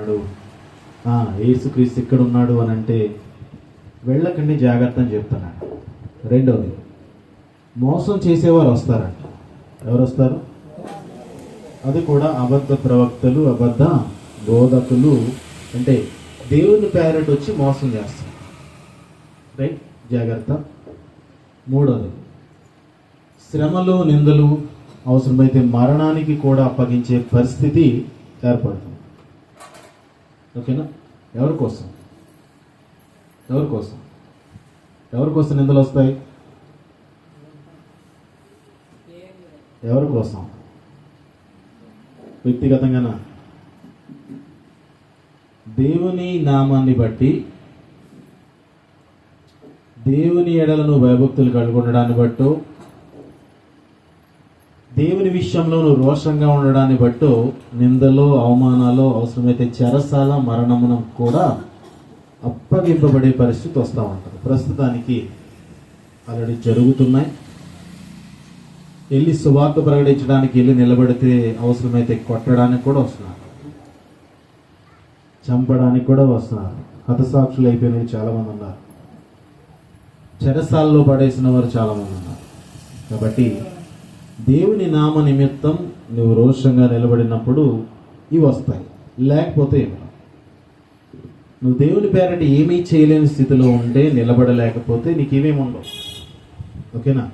ఉన్నాడు ఆ, ఇక్కడ ఉన్నాడు అని అంటే వెళ్ళకండి జాగ్రత్త అని చెప్తున్నాడు. రెండవది మోసం చేసేవారు వస్తారంట. ఎవరు వస్తారు? అది కూడా అబద్ధ ప్రవక్తలు అబద్ధ బోధకులు. అంటే దేవుని పేరట్ వచ్చి మోసం చేస్తారు. రైట్? జాగ్రత్త. మూడవది శ్రమలు నిందలు అవసరమైతే మరణానికి కూడా అప్పగించే పరిస్థితి ఏర్పడుతుంది. ఓకేనా? ఎవరి కోసం? ఎవరి కోసం? ఎవరి కోసం నిందలు వస్తాయి? ఎవరి కోసం? వ్యక్తిగతంగానా? దేవుని నామాన్ని బట్టి దేవుని ఎడలను భయభక్తులు కనుగొనడాన్ని బట్టు దేవుని విషయంలో నువ్వు రోషంగా ఉండడాన్ని బట్టు నిందలో అవమానాలు అవసరమైతే చెరసాల మరణమున కూడా అప్పగింపబడే పరిస్థితి వస్తూ ఉంటుంది. ప్రస్తుతానికి ఆల్రెడీ జరుగుతున్నాయి. వెళ్ళి సువార్త ప్రకటించడానికి వెళ్ళి నిలబడితే అవసరమైతే కొట్టడానికి కూడా వస్తున్నారు. చంపడానికి కూడా వస్తున్నారు. హతసాక్షులు అయిపోయిన వాళ్ళు ఉన్నారు. చెరసాల్లో పడేసిన వారు చాలా మంది ఉన్నారు. కాబట్టి దేవుని నామ నిమిత్తం నువ్వు రోషంగా నిలబడినప్పుడు ఇవి వస్తాయి. లేకపోతే ఏమి? నువ్వు దేవుని పేరటి ఏమీ చేయలేని స్థితిలో ఉంటే నిలబడలేకపోతే నీకేమేమి ఉండవు. ఓకేనా?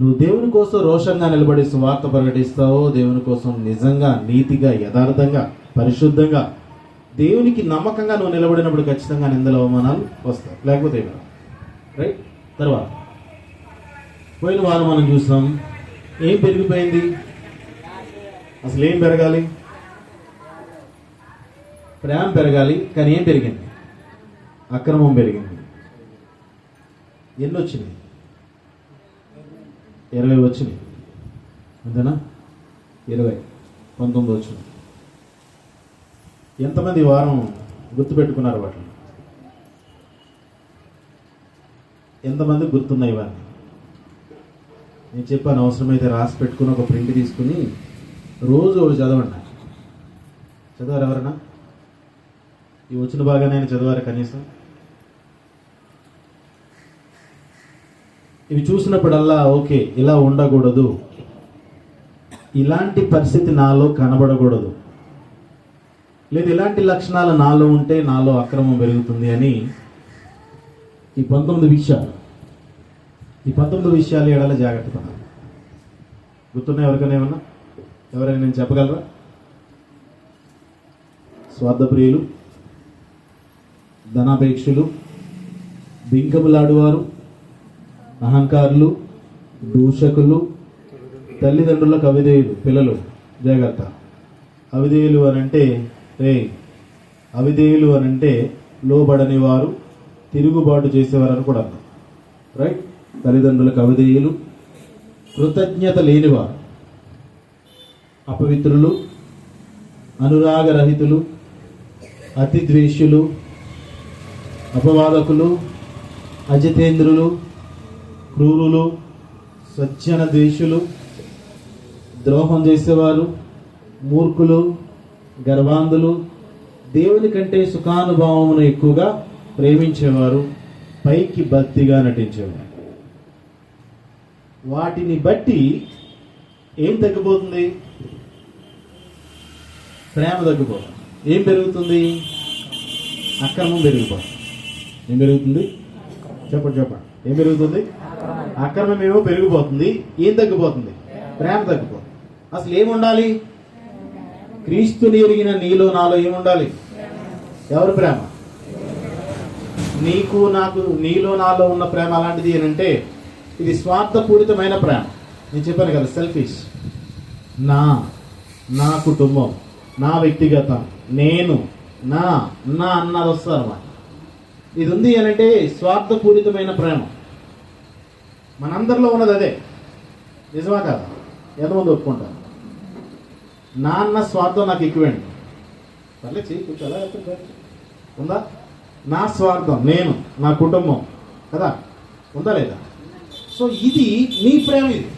నువ్వు దేవుని కోసం రోషంగా నిలబడి సువార్త ప్రకటిస్తావో దేవుని కోసం నిజంగా నీతిగా యథార్థంగా పరిశుద్ధంగా దేవునికి నమ్మకంగా నువ్వు నిలబడినప్పుడు ఖచ్చితంగా నిందల అవమానాలు వస్తాయి. లేకపోతే ఏమి? రైట్? తర్వాత పోయిన వారం మనం చూసాం ఏం పెరిగిపోయింది? అసలు ఏం పెరగాలి? ప్రేమ పెరగాలి కానీ ఏం పెరిగింది? అక్రమం పెరిగింది. ఎన్ని వచ్చినాయి ఇరవై వచ్చినాయి. అంతేనా? ఇరవై. పంతొమ్మిది వచ్చినాయి. ఎంతమంది వారం గుర్తుపెట్టుకున్నారు వాటిని? ఎంతమంది గుర్తున్నాయి వారిని నేను చెప్పాను అవసరమైతే రాసి పెట్టుకుని ఒక ప్రింట్ తీసుకుని రోజు ఒకటి చదవండి. చదవారు ఎవరన్నా? ఈ వచ్చిన బాగానే చదివారు కనీసం. ఇవి చూసినప్పుడల్లా ఓకే ఇలా ఉండకూడదు. ఇలాంటి పరిస్థితి నాలో కనబడకూడదు. లేదు ఇలాంటి లక్షణాలు నాలో ఉంటే నాలో అక్రమం పెరుగుతుంది అని ఈ పంతొమ్మిది విషయాలు ఈ పంతొమ్మిది విషయాలు ఏడాల జాగ్రత్త పడాలి ఎవరికైనా ఏమన్నా? ఎవరైనా నేను చెప్పగలరా? స్వార్థప్రియులు ధనాపేక్షులు బింకములాడువారు అహంకారులు దూషకులు తల్లిదండ్రులకు అవిధేయులు పిల్లలు జాగ్రత్త. అవిధేయులు అని అంటే రే అవిధేయులు అని అంటే లోబడని వారు తిరుగుబాటు చేసేవారు అని కూడా అర్థం. రైట్? తల్లిదండ్రులకు అవిధేయులు కృతజ్ఞత లేనివారు అపవిత్రులు అనురాగరహితులు అతి ద్వేషులు అపవాదకులు అజితేంద్రులు క్రూరులు స్వచ్ఛన ద్వేషులు ద్రోహం చేసేవారు మూర్ఖులు గర్వాంధులు దేవుని కంటే సుఖానుభావమును ఎక్కువగా ప్రేమించేవారు పైకి భక్తిగా నటించేవారు. వాటిని బట్టి ఏం తగ్గిపోతుంది? ప్రేమ తగ్గిపోతుంది. ఏం పెరుగుతుంది? అక్రమం పెరిగిపోతుంది. ఏం పెరుగుతుంది? చెప్పండి చెప్పండి. ఏం పెరుగుతుంది? అక్రమం ఏమో పెరిగిపోతుంది. ఏం తగ్గిపోతుంది? ప్రేమ తగ్గిపోతుంది. అసలు ఏముండాలి క్రీస్తుని ఎరిగిన నీలో నాలో ఏముండాలి ఎవరు ప్రేమ? నీకు నాకు నీలో నాలో ఉన్న ప్రేమ అలాంటిది ఏంటంటే ఇది స్వార్థపూరితమైన ప్రేమ. నేను చెప్పాను కదా సెల్ఫిష్ నా నా కుటుంబం నా వ్యక్తిగతం నేను నా నా అన్నది వస్తారు అన్నమాట. ఇది ఉంది అని అంటే స్వార్థపూరితమైన ప్రేమ. మనందరిలో ఉన్నది అదే. నిజమా కాదు? ఎంతమంది ఒప్పుకుంటారు? నాన్న స్వార్థం నాకు ఎక్కువండి పర్లేదు చెయ్యి కూర్చో ఉందా? నా స్వార్థం నేను నా కుటుంబం. కదా? ఉందా లేదా? సో ఇది నీ ప్రేమ ఇది.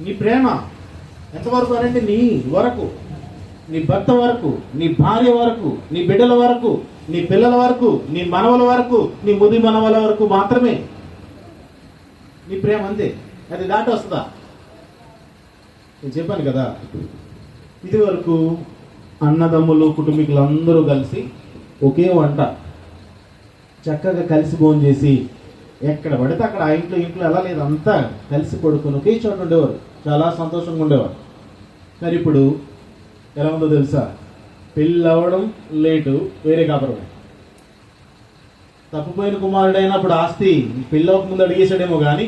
నీ ప్రేమ ఎంతవరకు అనేది నీ వరకు నీ భర్త వరకు నీ భార్య వరకు నీ బిడ్డల వరకు నీ పిల్లల వరకు నీ మనవల వరకు నీ ముది మనవల వరకు మాత్రమే నీ ప్రేమ అంతే. అది దాటి వస్తుందా? నేను చెప్పాను కదా ఇది వరకు అన్నదమ్ములు కుటుంబీకులు అందరూ కలిసి ఒకే వంట చక్కగా కలిసి భోజనం చేసి ఎక్కడ పడితే అక్కడ ఆ ఇంట్లో ఇంట్లో ఎలా లేదు అంతా కలిసి పడుకుని ఒకే చోట ఉండేవారు. చాలా సంతోషంగా ఉండేవారు. కానీ ఇప్పుడు ఎలా ఉందో తెలుసా? పెళ్ళి అవ్వడం లేటు వేరే కాపురమే తప్పిపోయిన కుమారుడైనప్పుడు ఆస్తి పెళ్ళి అవ్వకముందు అడిగేసాడేమో కానీ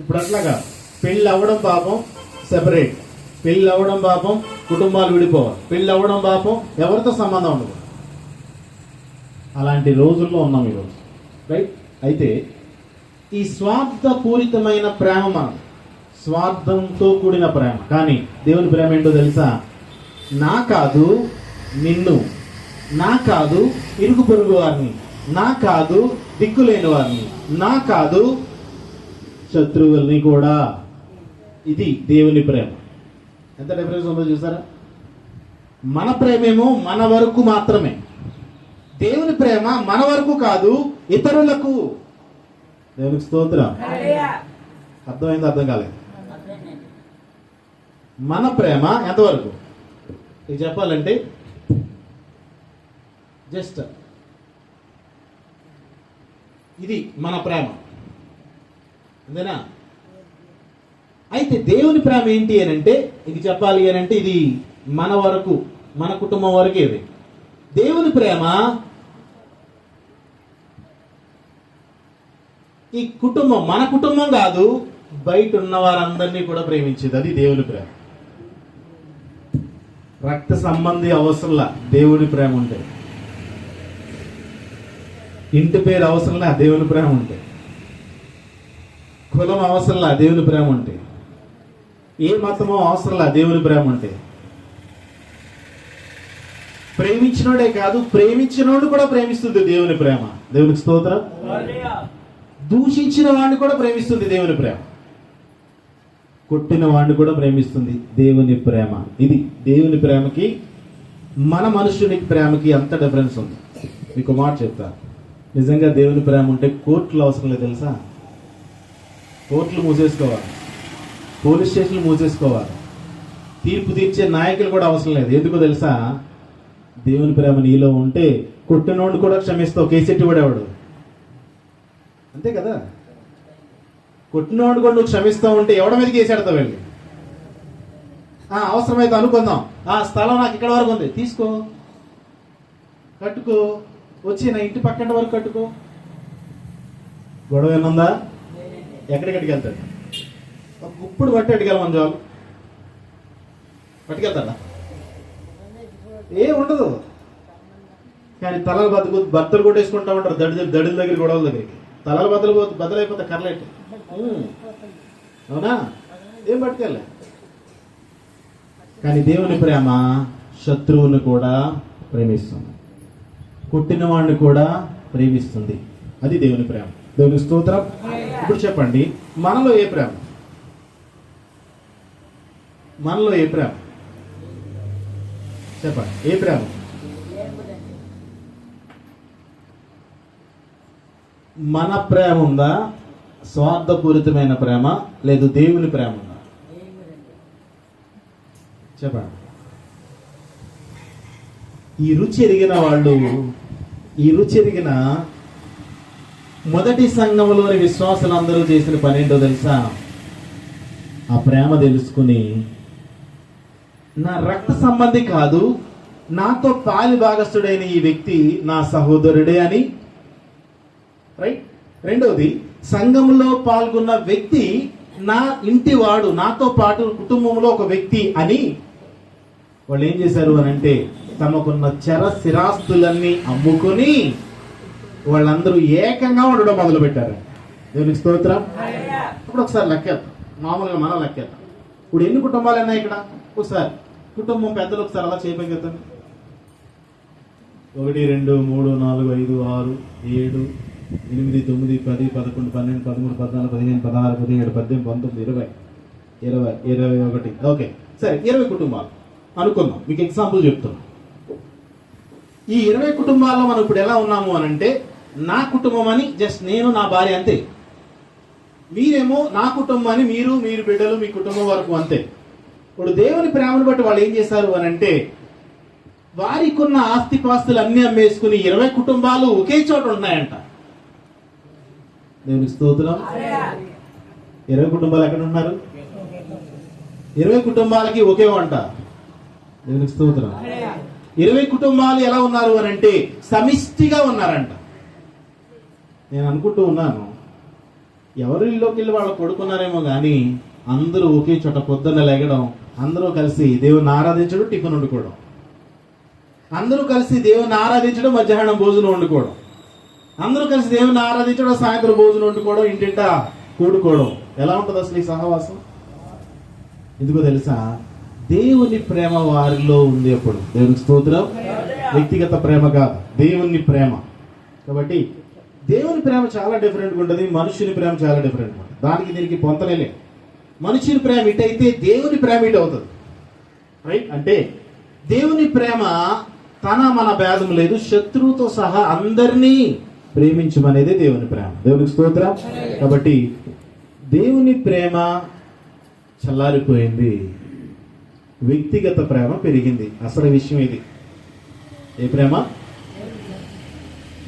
ఇప్పుడు అట్లాగా. పెళ్ళి అవ్వడం పాపం సెపరేట్ పెళ్ళి అవ్వడం పాపం కుటుంబాలు విడిపోవాలి. పెళ్ళి అవ్వడం పాపం ఎవరితో సంబంధం ఉండదు. అలాంటి రోజుల్లో ఉన్నాం ఈరోజు. రైట్ అయితే ఈ స్వార్థపూరితమైన ప్రేమ స్వార్థంతో కూడిన ప్రేమ. కానీ దేవుని ప్రేమ ఏంటో తెలుసా? నా కాదు నిన్ను నా కాదు ఇరుగు పొరుగు వారిని నా కాదు దిక్కులేని వారిని నా కాదు శత్రువుల్ని కూడా. ఇది దేవుని ప్రేమ. ఎంత డిఫరెన్స్ ఉందో చూసారా? మన ప్రేమేమో మన వరకు మాత్రమే. దేవుని ప్రేమ మన వరకు కాదు ఇతరులకు. దేవునికి స్తోత్రం. అర్థమైంది అర్థం కాలేదు? మన ప్రేమ ఎంతవరకు? ఇది చెప్పాలంటే జస్ట్ ఇది మన ప్రేమ. అంతేనా? అయితే దేవుని ప్రేమ ఏంటి అని అంటే ఇది చెప్పాలి అని అంటే ఇది మన వరకు మన కుటుంబం వరకే ఇది. దేవుని ప్రేమ ఈ కుటుంబం మన కుటుంబం కాదు బయట ఉన్న వారందరినీ కూడా ప్రేమించేది అది దేవుని ప్రేమ. రక్త సంబంధి అవసరంలా దేవుని ప్రేమ ఉంటే. ఇంటి పేరు అవసరంలా దేవుని ప్రేమ ఉంటే. కులం అవసరంలా దేవుని ప్రేమ ఉంటే. ఏ మతమో అవసరంలా దేవుని ప్రేమ ఉంటే. ప్రేమించినోడే కాదు ప్రేమించినోడు కూడా ప్రేమిస్తుంది దేవుని ప్రేమ. దేవునికి స్తోత్రం. దూషించిన వాడిని కూడా ప్రేమిస్తుంది దేవుని ప్రేమ. కొట్టిన వాడిని కూడా ప్రేమిస్తుంది దేవుని ప్రేమ. ఇది దేవుని ప్రేమకి మన మనుషునికి ప్రేమకి అంత డిఫరెన్స్ ఉంది. మీకు మాట చెప్తా. నిజంగా దేవుని ప్రేమ ఉంటే కోర్టులు అవసరం లేదు తెలుసా? కోర్టులు మూసేసుకోవాలి. పోలీస్ స్టేషన్లు మూసేసుకోవాలి. తీర్పు తీర్చే నాయకులు కూడా అవసరం లేదు. ఎందుకో తెలుసా? దేవుని ప్రేమ నీలో ఉంటే కొట్టినోడు కూడా క్షమిస్తావు. కేసెట్టి పడేవాడు. అంతే కదా? కొట్టినోడు కూడా నువ్వు క్షమిస్తూ ఉంటే ఎవడ మీదకి వేసాడతావు వెళ్ళి? ఆ, అవసరమైతే అనుకుందాం. ఆ స్థలం నాకు ఇక్కడ వరకు ఉంది. తీసుకో. కట్టుకో. వచ్చి నా ఇంటి పక్కన వరకు కట్టుకో. గొడవ ఏమన్నా ఎక్కడికెక్కడికి వెళ్తాడు? ఒక గుప్పుడు పట్టి అడిగెళ్ళమని జాబ్ పట్టుకెళ్తాడా? ఏ ఉండదు. కానీ తలలు బతుకు భర్తలు కొట్టేసుకుంటా ఉంటారు. దడి దడిల దగ్గర గొడవల దగ్గరికి. తలలు బద్దలు పోతే బద్దలైపోతే కర్లేట్ అవునా? ఏం పట్టుకెళ్ళే? కానీ దేవుని ప్రేమ శత్రువుని కూడా ప్రేమిస్తుంది. కుట్టిన వాడిని కూడా ప్రేమిస్తుంది. అది దేవుని ప్రేమ. దేవుని స్తోత్రం. ఇప్పుడు చెప్పండి మనలో ఏ ప్రేమ? మనలో ఏ ప్రేమ? చెప్పండి ఏ ప్రేమ? మన ప్రేమ ఉందా? స్వార్థపూరితమైన ప్రేమ లేదు దేవుని ప్రేమ ఉందా? చెప్పండి. ఈ రుచి ఎరిగిన వాళ్ళు ఈ రుచి ఎరిగిన మొదటి సంఘంలోని విశ్వాసులందరూ చేసిన పని ఏంటో తెలుసా? ఆ ప్రేమ తెలుసుకుని నా రక్త సంబంధి కాదు నాతో పాలి భాగస్థుడైన ఈ వ్యక్తి నా సహోదరుడే అని రైట్ రెండవది సంఘంలో పాల్గొన్న వ్యక్తి నా ఇంటి వాడు నాతో పాటు కుటుంబంలో ఒక వ్యక్తి అని వాళ్ళు ఏం చేశారు అని అంటే తమకున్న చర స్థిరాస్తులన్నీ అమ్ముకొని వాళ్ళందరూ ఏకంగా ఉండడం మొదలు పెట్టారు దేవునికి స్తోత్రం. ఇప్పుడు ఒకసారి లెక్కేద్దాం. మామూలుగా మనం లెక్కేద్దాం. ఇప్పుడు ఎన్ని కుటుంబాలు ఉన్నాయి ఇక్కడ? ఒకసారి. కుటుంబం పెద్దలు ఒకసారి అలా చేయగలుగుతాను ఒకటి రెండు మూడు నాలుగు ఐదు ఆరు ఏడు ఎనిమిది తొమ్మిది పది పదకొండు పన్నెండు పదమూడు పద్నాలుగు పదిహేను పదహారు పదిహేడు పద్దెనిమిది పంతొమ్మిది ఇరవై. ఇరవై ఇరవై ఒకటి. ఓకే. సరే ఇరవై కుటుంబాలు. అనుకుందాం. మీకు ఎగ్జాంపుల్ చెప్తున్నాం. ఈ ఇరవై కుటుంబాల్లో మనం ఇప్పుడు ఎలా ఉన్నాము అని అంటే నా కుటుంబం అని జస్ట్ నేను నా భార్య అంతే. మీరేమో నా కుటుంబం అని మీరు మీరు బిడ్డలు మీ కుటుంబం వరకు అంతే. ఇప్పుడు దేవుని ప్రేమను బట్టి వాళ్ళు ఏం చేశారు అని అంటే వారికి ఉన్న ఆస్తిపాస్తులు అన్ని అమ్మేసుకుని ఇరవై కుటుంబాలు ఒకే చోట ఉన్నాయంట. దేవుని స్తోత్రం. ఇరవై కుటుంబాలు ఎక్కడ ఉన్నారు? ఇరవై కుటుంబాలకి ఒకే వంట. దేవునికి స్తోత్రం. ఇరవై కుటుంబాలు ఎలా ఉన్నారు అని అంటే సమిష్టిగా ఉన్నారంట. నేను అనుకుంటూ ఉన్నాను ఎవరు ఇల్లోకి వెళ్ళి వాళ్ళు పడుకున్నారేమో కానీ అందరూ ఒకే చోట పొద్దున్న లెగడం అందరూ కలిసి దేవుని ఆరాధించడం టిఫిన్ వండుకోవడం. అందరూ కలిసి దేవుని ఆరాధించడం మధ్యాహ్నం భోజనం వండుకోవడం. అందరూ కలిసి దేవుని ఆరాధించడం సాయంత్రం భోజనం వండుకోవడం ఇంటింట కూడుకోవడం. ఎలా ఉంటుంది అసలు ఈ సహవాసం? ఎందుకో తెలుసా? దేవుని ప్రేమ వారిలో ఉంది అప్పుడు. దేవుని స్తోత్రం. వ్యక్తిగత ప్రేమ కాదు దేవుని ప్రేమ. కాబట్టి దేవుని ప్రేమ చాలా డిఫరెంట్గా ఉంటుంది మనుషుని ప్రేమ చాలా డిఫరెంట్ ఉంటుంది. దానికి దీనికి పొంతలేలే మనుషుని ప్రేమ ఇటైతే దేవుని ప్రేమ ఇటు అవుతుంది. రైట్ అంటే దేవుని ప్రేమ తన మన భేదం లేదు శత్రువుతో సహా అందరినీ ప్రేమించమనేది దేవుని ప్రేమ. దేవునికి స్తోత్రం. కాబట్టి దేవుని ప్రేమ చల్లారిపోయింది. వ్యక్తిగత ప్రేమ పెరిగింది. అసలు విషయం ఇది. ఏ ప్రేమ?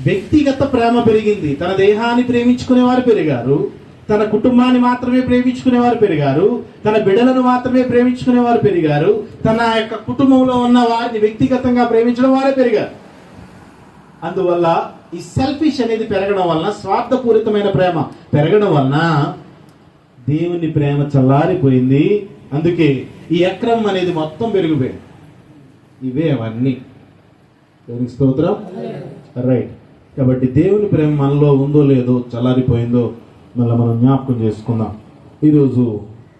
వ్యక్తిగత ప్రేమ పెరిగింది. తన దేహాన్ని ప్రేమించుకునేవారు పెరిగారు. తన కుటుంబాన్ని మాత్రమే ప్రేమించుకునేవారు పెరిగారు. తన బిడ్డలను మాత్రమే ప్రేమించుకునేవారు పెరిగారు. తన యొక్క కుటుంబంలో ఉన్న వారిని వ్యక్తిగతంగా ప్రేమించడం వారే పెరిగారు. అందువల్ల ఈ సెల్ఫిష్ అనేది పెరగడం వలన స్వార్థపూరితమైన ప్రేమ పెరగడం వలన దేవుని ప్రేమ చల్లారిపోయింది. అందుకే ఈ అక్రమం అనేది మొత్తం పెరిగిపోయింది. ఇవే అవన్నీ. దేవునికి స్తోత్రం. రైట్ కాబట్టి దేవుని ప్రేమ మనలో ఉందో లేదో చల్లారిపోయిందో మళ్ళీ మనం జ్ఞాపకం చేసుకుందాం. ఈరోజు